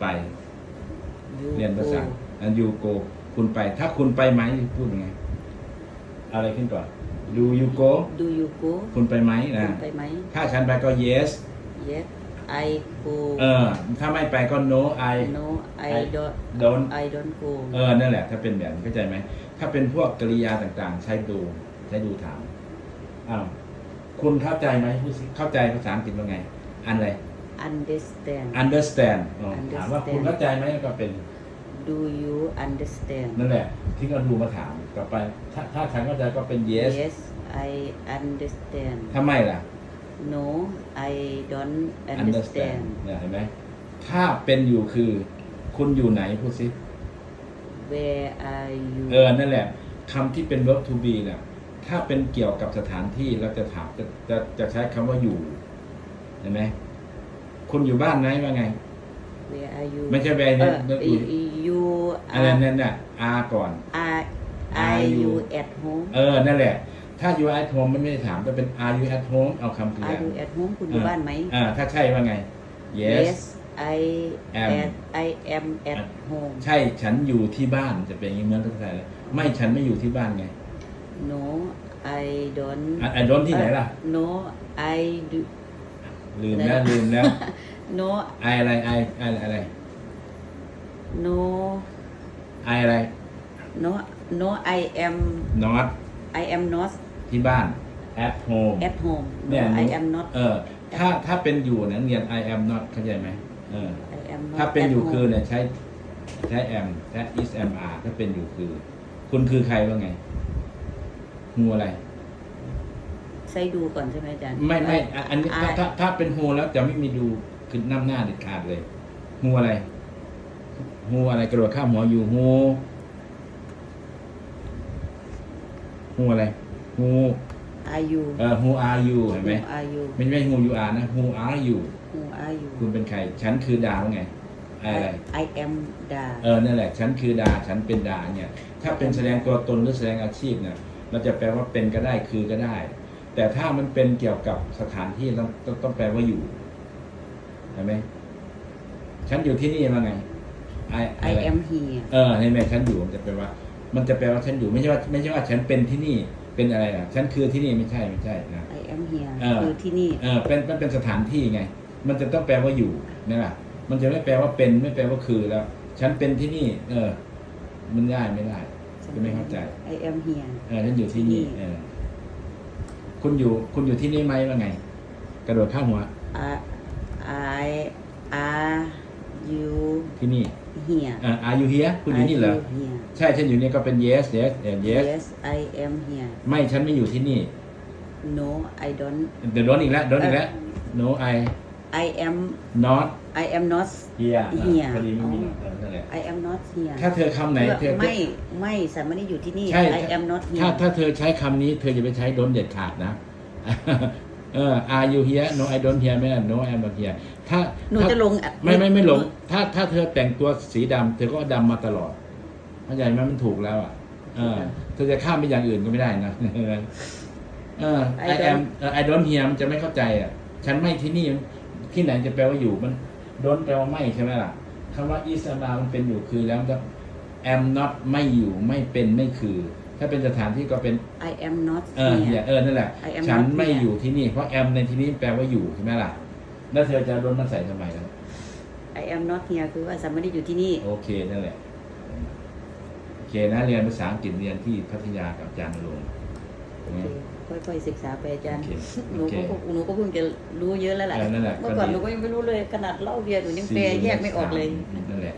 ไป you เรียนภาษา go อันยูโกคุณไป ถ้าคุณไปไหมพูดยังไง อะไรขึ้นก่อน do you go do you go คุณไปไหมนะคุณไปไหมถ้าฉันไปก็ yes yes I go เออ ถ้าไม่ไปก็ no I no I I don't don't I don't go เออ นั่นแหละ ถ้าเป็นแบบนี้เข้าใจไหม ถ้าเป็นพวกกริยาต่างๆ ใช้ดูใช้ดูถามอ้าวคุณเข้าใจไหมพูดสิเข้าใจภาษาอังกฤษว่าไง อันอะไร understand understand อ๋อถามว่า Understand คุณเข้าใจไหมก็เป็น do you understand นั่นแหละ ที่เราดูมาถามต่อไป ถ้าถ้าฉันเข้าใจก็เป็น yes yes I understand ถ้าไม่ล่ะ no I don't understand understand เนี่ยเห็นไหมถ้าเป็นอยู่คือ คุณอยู่ไหนพูดสิ where are you เออ นั่นแหละคำที่เป็น verb to be เนี่ยถ้าเป็นเกี่ยวกับสถานที่เราจะถามจะจะจะใช้คำว่าอยู่เห็นไหม คุณอยู่บ้านไหมว่าไง where are you ไม่ใช่แบรนด์เอเนี่ยอ you อะไร are นั่นน่ะ are ก่อน are Are are you you at home เออ นั่นแหละ ถ้า you at home มันไม่ได้ถามแต่เป็น are you at home เอาคำกริ are ยา you at home คุณอยู่บ้านไหม อ่า ถ้าใช่ว่าไง yes I Am at I am at home ใช่ฉันอยู่ที่บ้านจะเป็นอย่างนี้เหมือนกันไทยเลยไม่ฉันไม่อยู่ที่บ้านไง no I don't อะไอ้โดนที่ไหนล่ะ no I do ลืมแล้วลืมแล้ว no ไออะไรไอไออะไร no ไออะไร no no I am not I am not ที่บ้าน at home at home เนี่ย no หนู I am not เออ ถ้าถ้าเป็นอยู่นะเรียน I am not เข้าใจไหมเออ I am not ถ้าเป็น at อยู่ home คือเนี่ยใช้ใช้ am ใช้ is am are ถ้าเป็นอยู่คือ คุณคือใครว่าไงงูอะไร ใช้ดูก่อนใช่ไหมอาจารย์ ไม่ไม่อะอันนี้ถ้า I ถ้าถ้าเป็นฮูแล้วจะไม่มีดูคือน้ำหน้าเด็ดขาดเลยฮูอะไรฮูอะไรกระโดดข้ามหัวอยู่ฮูฮูอะไรฮู are you เอ่อ who are you เห็นไหม who are you ไม่ใช่ who you are นะ who are you who are you คุณเป็นใคร ฉันคือดาว่าไงอะไร I am da เออนั่นแหละ ฉันคือดา ฉันเป็นดาเนี่ย ถ้าเป็นแสดงตัวตนหรือแสดงอาชีพเนี่ย เราจะแปลว่าเป็นก็ได้คือก็ได้ แต่ถ้ามันเป็นเกี่ยวกับสถานที่ต้องต้องต้องแปลว่าอยู่เห็นไหมฉันอยู่ที่นี่ว่าไง I I อะไร am here เออเห็นไหมฉันอยู่มันจะแปลว่า มันจะแปลว่าฉันอยู่ไม่ใช่ว่าไม่ใช่ว่าฉันเป็นที่นี่เป็นอะไรอะฉันคือที่นี่ไม่ใช่ไม่ใช่นะ I am here เออ คือที่นี่ เออเป็นมันเป็นสถานที่ไง มันจะต้องแปลว่าอยู่นี่แหละมันจะไม่แปลว่าเป็นไม่แปลว่าคือแล้ว ฉันเป็นที่นี่ เออ มันได้ไม่ได้จะไม่เข้าใจ I am here เออฉันอยู่ที่นี่ที่นี่เออ คุณอยู่คุณอยู่ที่นี่ไหมว่าไง กระโดดข้ามหัว are I are you ที่นี่ here เอ่อ are you here คุณอยู่นี่เหรอ Are you here ใช่ฉันอยู่นี่ก็เป็น yes yes เออ yes Yes I am here ไม่ฉันไม่อยู่ที่นี่ No I don't เดี๋ยวโดนอีกแล้วโดนอีกแล้ว no I I am not I am not here อะ here พอดีไม่มีเออนั่นแหละ I am not here ถ้าเธอคำไหนเธอไม่ไม่ฉันไม่ได้อยู่ที่นี่ใช่ I am not ถ้า here ถ้าเธอใช้คำนี้ เธอจะไปใช้ don't เด็ดขาดนะเออ are you here no I don't here ไม่ได้ no I am not here ถ้าหนูถ้าจะลงไม่ไม่ไม่หลง ถ้าถ้าเธอแต่งตัวสีดำเธอก็ดำมาตลอดเข้าใจไหมมันถูกแล้วอะเออเธอจะข้ามไปอย่างอื่นก็ไม่ได้นะเออ I I am don't เอ่อ I don't here มันจะไม่เข้าใจอะ ฉันไม่ที่นี่ ที่ไหนจะแปลว่าอยู่มัน don't แปลว่าไม่ใช่ไหมล่ะคำว่า is am are มันเป็นอยู่คือแล้วจะ am not ไม่อยู่ไม่เป็นไม่คือ ถ้าเป็นสถานที่ก็เป็น I am not เออ here อย่าเออนั่นแหละ I am ฉัน not ไม่ here อยู่ที่นี่เพราะ am ในที่นี้แปลว่าอยู่ใช่ไหมล่ะแล้วเธอจะโดนมาใส่ทำไมล่ะ I am not here คือว่าฉันไม่ได้อยู่ที่นี่ โอเคนั่นแหละโอเคนะเรียนภาษาอังกฤษเรียนที่พัทยากับอาจารย์นรงค์โอเค ค่อยๆศึกษาไปอาจารย์โอเคหนูโอเคก็หนูก็เพิ่งจะรู้เยอะแล้วแหละเออนั่นแหละเมื่อก่อนก็ดีหนูก็ยังไม่รู้เลยขนาดเล่าเรียนหนูยังแปลแยกไม่ออกเลยนั่นแหละ